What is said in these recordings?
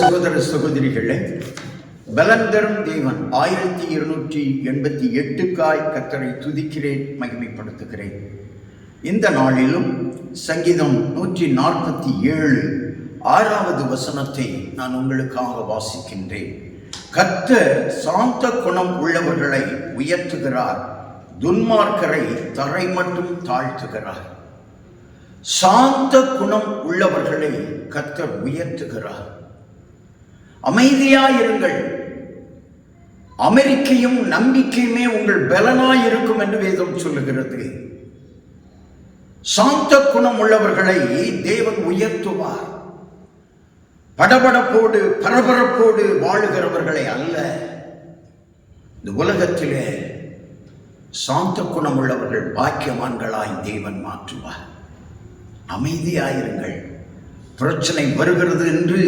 சகோதர சகோதரிகளே பலந்தரும் தேவன் ஆயிரத்தி இருநூற்றி எண்பத்தி எட்டுக்காய் கத்தரை துதிக்கிறேன் மகிமைப்படுத்துகிறேன். இந்த நாளிலும் சங்கீதம் நூற்றி நாற்பத்தி ஏழு ஆறாவது வசனத்தை நான் உங்களுக்காக வாசிக்கின்றேன். கத்த சாந்த குணம் உள்ளவர்களை உயர்த்துகிறார் துன்மார்க்கரை தரை மட்டும் தாழ்த்துகிறார். சாந்த குணம் உள்ளவர்களை கத்தர் உயர்த்துகிறார். அமைதியாயிருங்கள். அமெரிக்கையும் நம்பிக்கையுமே உங்கள் பலனாயிருக்கும் என்று வேதம் சொல்லுகிறது. சாந்த குணம் உள்ளவர்களை தேவன் உயர்த்துவார். படபடப்போடு பரபரப்போடு வாழுகிறவர்களை அல்ல. இந்த உலகத்திலே சாந்த குணம் உள்ளவர்கள் பாக்கியவான்களாய் தேவன் மாற்றுவார். அமைதியாயிருங்கள். பிரச்சனை வருகிறது என்று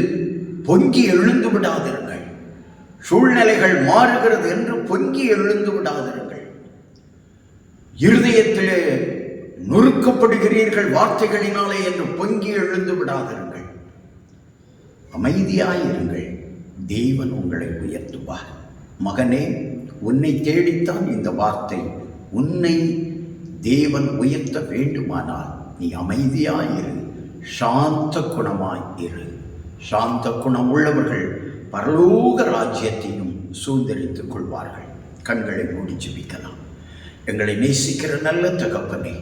பொங்கி எழுந்து விடாதிருங்கள். சூழ்நிலைகள் மாறுகிறது என்று பொங்கி எழுந்து விடாதிருங்கள். இருதயத்திலே நொறுக்கப்படுகிறீர்கள் வார்த்தைகளினாலே என்று பொங்கி எழுந்து விடாதிருங்கள். அமைதியாயிருங்கள். தேவன் உங்களை உயர்த்துவார். மகனே உன்னை தேடித்தான் இந்த வார்த்தை. உன்னை தேவன் உயர்த்த வேண்டுமானால் நீ அமைதியாயிரு சாந்த குணமாய் இரு. சாந்த குணம் உள்ளவர்கள் பரலோக ராஜ்யத்தையும் சூழ்ந்தெடுத்துக் கொள்வார்கள். கண்களை மூடி ஜபிக்கலாம். எங்களை நேசிக்கிற நல்ல தகப்பனே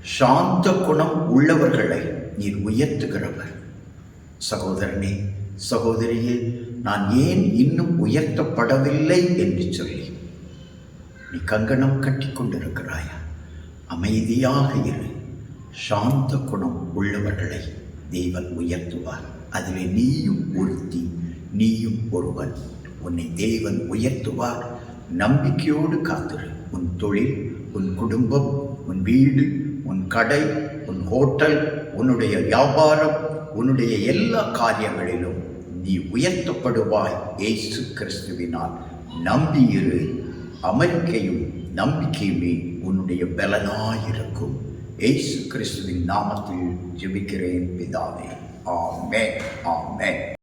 சாந்த குணம் உள்ளவர்களை நீர் உயர்த்துகிறவர். சகோதரனே சகோதரியே நான் ஏன் இன்னும் உயர்த்தப்படவில்லை என்று சொல்லி நீ கங்கணம் கட்டி கொண்டிருக்கிறாயா அமைதியாக இரு. சாந்த குணம் உள்ளவர்களை தேவன் உயர்த்துவார். அதிலே நீயும் ஒருத்தி நீயும் ஒருவன். உன்னை தேவன் உயர்த்துவார். நம்பிக்கையோடு காத்திரு. உன் தொழில் உன் குடும்பம் உன் வீடு உன் கடை உன் ஹோட்டல் உன்னுடைய வியாபாரம் உன்னுடைய எல்லா காரியங்களிலும் நீ உயர்த்தப்படுவாய் ஏசு கிறிஸ்துவினால். நம்பியிரு. அமெரிக்கையும் நம்பிக்கையுமே உன்னுடைய பலனாயிருக்கும். ஏசு கிறிஸ்துவின் நாமத்தில் ஜெபிக்கிறேன் பிதாவே. ஆமே ஆமே